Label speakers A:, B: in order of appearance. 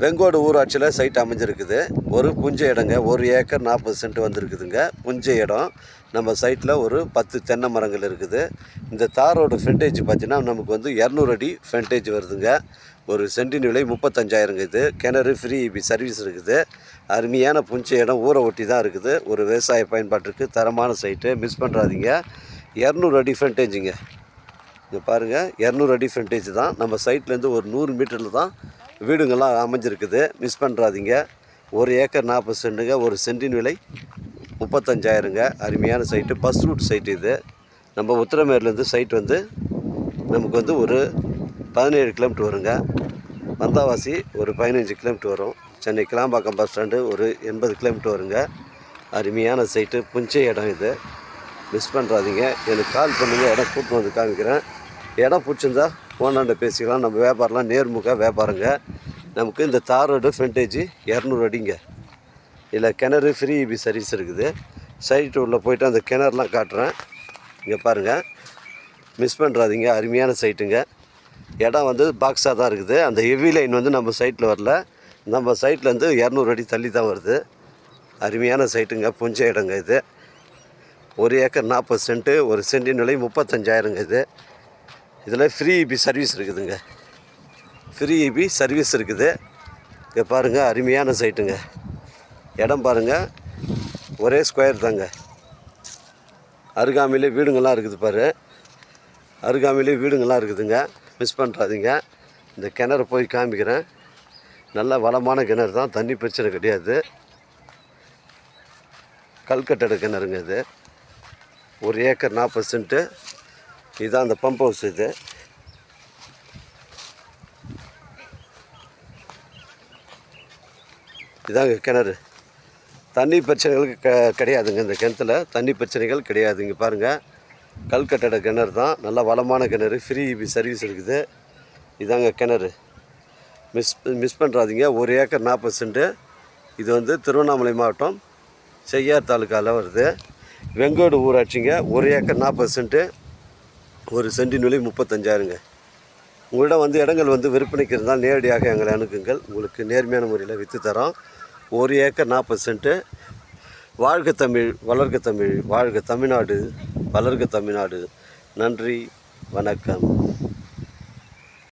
A: வெங்கோடு ஊராட்சியில் சைட் அமைஞ்சிருக்குது. ஒரு புஞ்ச இடங்க ஒரு ஏக்கர் நாற்பது சென்ட் வந்திருக்குதுங்க. புஞ்சை இடம். நம்ம சைட்டில் ஒரு பத்து தென்னை மரங்கள் இருக்குது. இந்த தாரோட ஃப்ரண்டேஜ் பார்த்தீங்கன்னா நமக்கு வந்து இரநூறு அடி ஃப்ரண்டேஜ் வருதுங்க. ஒரு சென்டின் விலை முப்பத்தஞ்சாயிரங்க இது. கிணறு ஃப்ரீ இபி சர்வீஸ் இருக்குது. அருமையான புஞ்ச இடம் ஊரை ஒட்டி தான் இருக்குது. ஒரு விவசாய பயன்பாட்டிற்கு தரமான சைட்டு மிஸ் பண்ணுறாதீங்க இரநூறு அடி ஃப்ரண்டேஜுங்க இங்கே பாருங்கள் இரநூறு அடி ஃப்ரண்டேஜ் தான். நம்ம சைட்லேருந்து ஒரு நூறு மீட்டரில் தான் வீடுங்கள்லாம் அமைஞ்சிருக்குது. மிஸ் பண்ணுறாதீங்க ஒரு ஏக்கர் நாற்பது சென்ட்டுங்க ஒரு சென்டின் விலை முப்பத்தஞ்சாயிரங்க. அருமையான சைட்டு பஸ் ரூட் சைட்டு இது. நம்ம உத்திரமேர்லேருந்து சைட் வந்து நமக்கு வந்து ஒரு பதினேழு கிலோமீட்டர் வருங்க. வந்தாவாசி ஒரு பதினஞ்சு கிலோமீட்டர் வரும். சென்னை கிளாம்பாக்கம் பஸ் ஸ்டாண்டு ஒரு எண்பது கிலோமீட்டர் வருங்க. அருமையான சைட்டு புஞ்சை இடம் இது. மிஸ் பண்ணுறாதீங்க எனக்கு கால் பண்ணுங்கள் இடம் கூப்பிட்டு வந்து காமிக்கிறேன். இடம் பிடிச்சிருந்தா ஓனாண்ட பேசிக்கலாம். நம்ம வியாபாரம்லாம் நேர்முக வியாபாரங்க. நமக்கு இந்த தார் ரோடு ஃப்ரண்டேஜ் இரநூறு அடிங்க. இதில் கிணறு ஃப்ரீ இபி சர்வீஸ் இருக்குது. சைட் உள்ளே போயிட்டு அந்த கிணறுலாம் காட்டுறேன். இங்கே பாருங்கள் மிஸ் பண்ணுறாதீங்க அருமையான சைட்டுங்க இடம் வந்து பாக்ஸாக தான் இருக்குது. அந்த ஹெவி லைன் வந்து நம்ம சைட்டில் வரல. நம்ம சைட்லேருந்து இரநூறு அடி தள்ளி தான் வருது. அருமையான சைட்டுங்க புஞ்ச இடங்க இது. ஒரு ஏக்கர் நாற்பது சென்ட்டு ஒரு சென்டின் விலை முப்பத்தஞ்சாயிரங்க இது. இதில் ஃப்ரீ இபி சர்வீஸ் இருக்குதுங்க. ஃப்ரீ இபி சர்வீஸ் இருக்குது. இங்கே பாருங்கள் அருமையான சைட்டுங்க இடம் பாருங்கள் ஒரே ஸ்கொயர் தாங்க. அருகாமையிலே வீடுங்கள்லாம் இருக்குது பாரு. அருகாமையிலே வீடுங்கள்லாம் இருக்குதுங்க. மிஸ் பண்ணுறாதீங்க இந்த கிணறு போய் காமிக்கிறேன். நல்ல வளமான கிணறு தான். தண்ணி பிரச்சனை கிடையாது. கல்கட்டட கிணறுங்க இது. ஒரு ஏக்கர் நாற்பது சென்ட்டு. இதுதான் அந்த பம்ப் ஹவுஸ் இது. இதாங்க கிணறு. தண்ணி பிரச்சனைகளுக்கு க கிடையாதுங்க இந்த கிணத்துல. தண்ணி பிரச்சனைகள் கிடையாது இங்கே பாருங்கள் கல்கட்டட கிணறு தான். நல்ல வளமான கிணறு. ஃப்ரீ சர்வீஸ் இருக்குது. இதாங்க கிணறு. மிஸ் மிஸ் பண்ணுறாதீங்க ஒரு ஏக்கர் நாற்பது சென்ட்டு. இது வந்து திருவண்ணாமலை மாவட்டம் செய்யார் தாலுக்காவில் வருது. வெங்கோடு ஊராட்சிங்க. ஒரு ஏக்கர் நாற்பது சென்ட்டு. ஒரு சென்டின் விலை முப்பத்தஞ்சாயிரங்க. உங்களிடம் வந்து இடங்கள் வந்து விற்பனைக்கு இருந்தால் நேரடியாக எங்களை அணுகுங்கள். உங்களுக்கு நேர்மையான முறையில் விற்று தரோம். ஒரு ஏக்கர் நாற்பது சென்ட்டு. வாழ்க தமிழ் வளர்க தமிழ் வாழ்க தமிழ்நாடு வளர்க தமிழ்நாடு. நன்றி வணக்கம்.